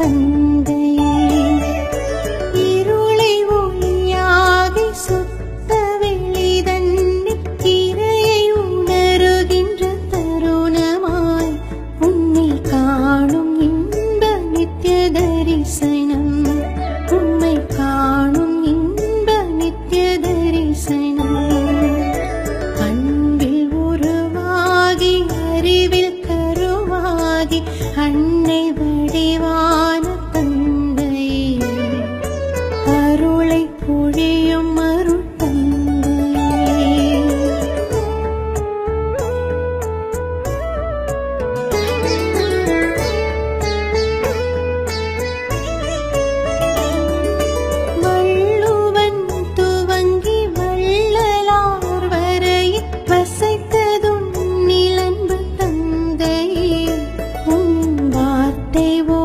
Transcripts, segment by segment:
Than they will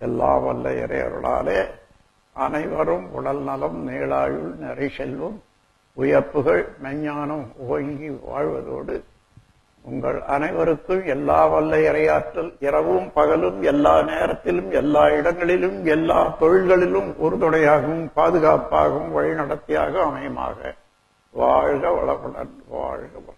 எல்லா வல்ல அனைவரும் உடல் நலம் நீளாயுள் நிறை செல்வம் உயர்ப்புகள் மெஞ்ஞானம் ஓங்கி வாழ்வதோடு உங்கள் அனைவருக்கும் எல்லா வல்ல இறையாற்றல் இரவும் பகலும் எல்லா நேரத்திலும் எல்லா இடங்களிலும் எல்லா தொழில்களிலும் உறுதுணையாகவும் பாதுகாப்பாகவும் வழிநடத்தியாக அமையுமாக. வாழ்க வளமுடன் வாழ்க